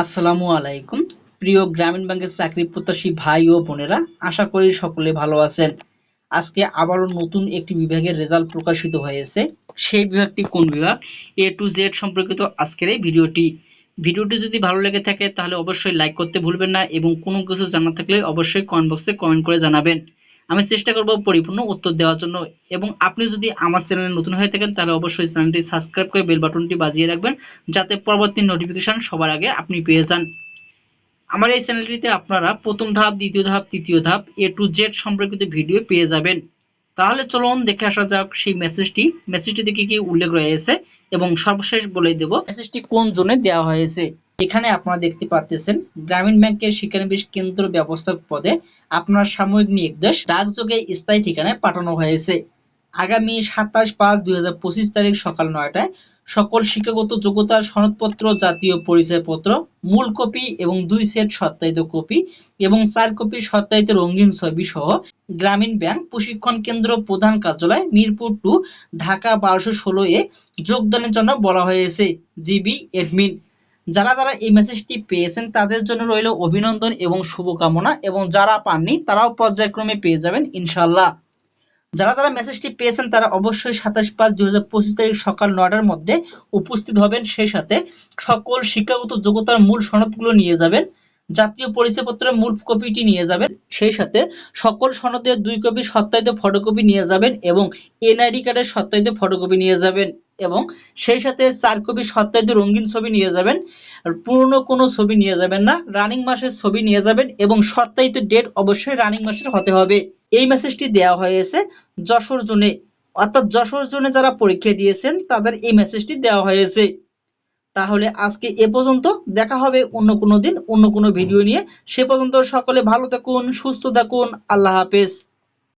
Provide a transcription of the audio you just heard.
আসসালামু আলাইকুম। প্রিয় গ্রামীণ ব্যাংকের চাকরি প্রত্যাশী ভাই ও বোনেরা, আশা করি সকলে ভালো আছেন। আজকে আবারও নতুন একটি বিভাগের রেজাল্ট প্রকাশিত হয়েছে। সেই বিভাগটি কোন বিভাগ? এ টু জেড সম্পর্কিত আজকের এই ভিডিওটি। ভিডিওটি যদি ভালো লেগে থাকে, তাহলে অবশ্যই লাইক করতে ভুলবেন না এবং কোনো কিছু জানা থাকলে অবশ্যই কমেন্ট বক্সে কমেন্ট করে জানাবেন। আমি চেষ্টা করব পরিপূর্ণ উত্তর দেওয়ার জন্য। এবং আপনি যদি আমার চ্যানেলে নতুন হয়ে থাকেন, তাহলে অবশ্যই চ্যানেলটি সাবস্ক্রাইব করে বেল বাটনটি বাজিয়ে রাখবেন, যাতে পরবর্তী নোটিফিকেশন সবার আগে আপনি পেয়ে যান। আমার এই চ্যানেলটিতে আপনারা প্রথম ধাপ, দ্বিতীয় ধাপ, তৃতীয় ধাপ এ টু জেড সম্পর্কিত ভিডিও পেয়ে যাবেন। তাহলে চলুন দেখে আসা যাক সেই মেসেজটি মেসেজটিতে কি কি উল্লেখ রয়েছে এবং সর্বশেষ বলে দেব মেসেজটি কোন জোনে দেওয়া হয়েছে। এখানে আপনারা দেখতে পাচ্ছেন গ্রামীণ ব্যাংকের শিক্ষানবিশ কেন্দ্র ব্যবস্থাপক পদে আপনার সাময়িক নির্দেশ ডাকযোগে স্থায়ী ঠিকানায় পাঠানো হয়েছে। আগামী সাতাশ পাঁচ দুই তারিখ সকাল নয়টায় সকল শিক্ষাগত যোগ্যতার সনদপত্র, জাতীয় পরিচয়পত্র, মূল কপি এবং দুই সেট সত্যায়িত কপি এবং চার কপি সত্যায়িত রঙিন ছবি সহ গ্রামীণ ব্যাংক প্রশিক্ষণ কেন্দ্র প্রধান কার্যালয় মিরপুর টু ঢাকা বারোশো ষোলো এ যোগদানের জন্য বলা হয়েছে। জিবি, এডমিন যারা যারা এই মেসেজটি পেয়েছেন, তাদের জন্য রইল অভিনন্দন এবং শুভকামনা এবং যারা পাননি, তারাও পর্যায়ক্রমে পেয়ে যাবেন ইনশাল্লাহ যারা যারা মেসেজটি পেয়েছেন, তারা অবশ্যই সাতাশ পাঁচ দুই হাজার পঁচিশ তারিখ সকাল নয়টার মধ্যে উপস্থিত হবেন। সেই সাথে সকল শিক্ষাগত যোগ্যতার মূল সনদগুলো নিয়ে যাবেন। জাতীয় পরিচয়পত্রের মূল কপিটি নিয়ে যাবেন। সেই সাথে সকল সনদের দুই কপি সত্যায়িত ফটোকপি নিয়ে যাবেন এবং এনআইডি কার্ডের সত্যায়িত ফটোকপি নিয়ে যাবেন এবং সেই সাথে চার কপি সত্যায়িত রঙিন ছবি নিয়ে যাবেন। পুরনো কোনো ছবি নিয়ে যাবেন না, রানিং মাসের ছবি নিয়ে যাবেন এবং সত্যায়িত ডেট অবশ্যই রানিং মাসের হতে হবে। এই মেসেজটি দেওয়া হয়েছে যশোর জোনে। অর্থাৎ যশোর জোনে যারা পরীক্ষা দিয়েছেন, তাদের এই মেসেজটি দেওয়া হয়েছে। তাহলে আজকে এ পর্যন্ত। দেখা হবে অন্য কোনো দিন, অন্য কোনো ভিডিও নিয়ে। সে পর্যন্ত সকলে ভালো থাকুন, সুস্থ থাকুন। আল্লাহ হাফেজ।